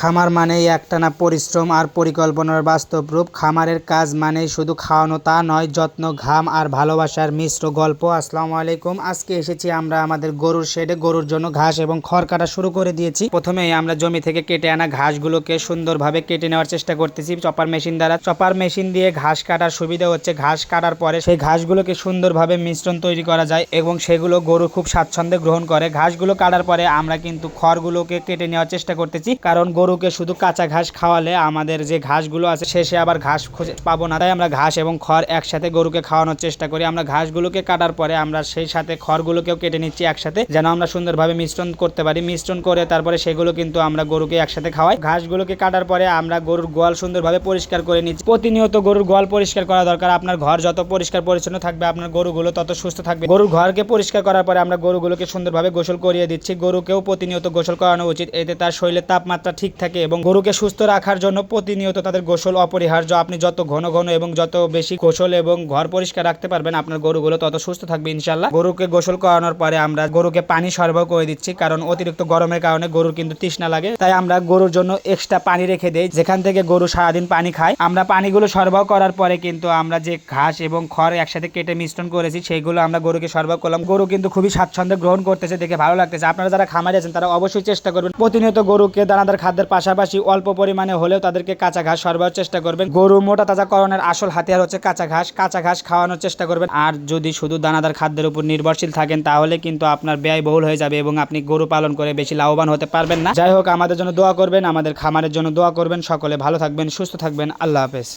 খামার মানেই একটানা পরিশ্রম আর পরিকল্পনার বাস্তব রূপ খামারের কাজ মানেই শুধু খাওয়ানো তা নয়, যত্ন, ঘাম আর ভালোবাসার মিশ্র গল্প। আসসালামু আলাইকুম। আজকে এসেছি আমরা আমাদের গরুর শেডে। গরুর জন্য ঘাস এবং খড় কাটা শুরু করে দিয়েছি। প্রথমেই আমরা জমি থেকে কেটে আনা ঘাসগুলোকে সুন্দরভাবে কেটে নেওয়ার চেষ্টা করতেছি চপার মেশিন দ্বারা। চপার মেশিন দিয়ে ঘাস কাটার সুবিধা হচ্ছে ঘাস কাটার পরে সেই ঘাসগুলোকে সুন্দরভাবে মিশ্রণ তৈরি করা যায় এবং সেগুলো গরু খুব স্বাচ্ছন্দ্যে গ্রহণ করে। ঘাসগুলো কাটার পরে আমরা কিন্তু খড়গুলোকে কেটে নেওয়ার চেষ্টা করতেছি। কারণ গরুকে শুধু কাঁচা ঘাস খাওয়ালে আমাদের যে ঘাসগুলো আছে, শেষে আবার ঘাস খুঁজে পাবো না। তাই আমরা ঘাস এবং খড় একসাথে গরুকে খাওয়ানোর চেষ্টা করি। আমরা ঘাসগুলোকে কাটার পরে আমরা সেই সাথে খড়গুলোকেও কেটে নিচ্ছি একসাথে, যেন আমরা সুন্দরভাবে মিশ্রণ করতে পারি। মিশ্রণ করে তারপরে সেগুলো কিন্তু আমরা গরুকে একসাথে খাওয়াই। ঘাসগুলোকে কাটার পরে আমরা গরুর গোয়াল সুন্দরভাবে পরিষ্কার করে নিচ্ছি। প্রতিনিয়ত গরুর গোয়াল পরিষ্কার করা দরকার। আপনার ঘর যত পরিষ্কার পরিচ্ছন্ন থাকবে, আপনার গরুগুলো তত সুস্থ থাকবে। গরুর ঘরকে পরিষ্কার করার পরে আমরা গরুগুলোকে সুন্দরভাবে গোসল করিয়ে দিচ্ছি। গরুকেও প্রতিনিয়ত গোসল করানো উচিত। এতে তার শরীরের তাপমাত্রা ঠিক থাকে এবং গরুকে সুস্থ রাখার জন্য প্রতিনিয়ত তাদের গোসল অপরিহার্য। আপনি যত ঘন ঘন এবং যত বেশি গোসল এবং ঘর পরিষ্কার রাখতে পারবেন, আপনার গরুগুলো তত সুস্থ থাকবে ইনশাল্লাহ গরুকে গোসল করানোর পরে আমরা গরুকে পানি সরবরাহ করে দিচ্ছি, কারণ অতিরিক্ত গরমের কারণে গরুর কিন্তু তৃষ্ণা লাগে। তাই আমরা গরুর জন্য এক্সট্রা পানি রেখে দেই। যেখান থেকে গরু সারাদিন পানি খায়, আমরা পানিগুলো সরবরাহ করার পরে কিন্তু আমরা যে ঘাস এবং খড় একসাথে কেটে মিশ্রণ করেছি, সেইগুলো আমরা গরুকে সরবরাহ করলাম। গরু কিন্তু খুবই স্বাচ্ছন্দ্যে গ্রহণ করতেছে, দেখে ভালো লাগতেছে। আপনারা যারা খামারে আছেন, তারা অবশ্যই চেষ্টা করবেন প্রতিনিয়ত গরুকে দানাদার খাদ্যের পাশাপাশি অল্প পরিমাণে হলেও তাদেরকে কাঁচা ঘাস সরবরাহ চেষ্টা করবেন। গরু মোটা তাজা করণের আসল হাতিয়ার হচ্ছে কাঁচা ঘাস। কাঁচা ঘাস খাওয়ানোর চেষ্টা করবেন। আর যদি শুধু দানাদার খাদ্যের উপর নির্ভরশীল থাকেন, তাহলে কিন্তু আপনার ব্যয় বহুল হয়ে যাবে এবং আপনি গরু পালন করে বেশি লাভবান হতে পারবেন না। যাই হোক, আমাদের জন্য দোয়া করবেন, আমাদের খামারের জন্য দোয়া করবেন। সকলে ভালো থাকবেন, সুস্থ থাকবেন। আল্লাহ হাফেজ।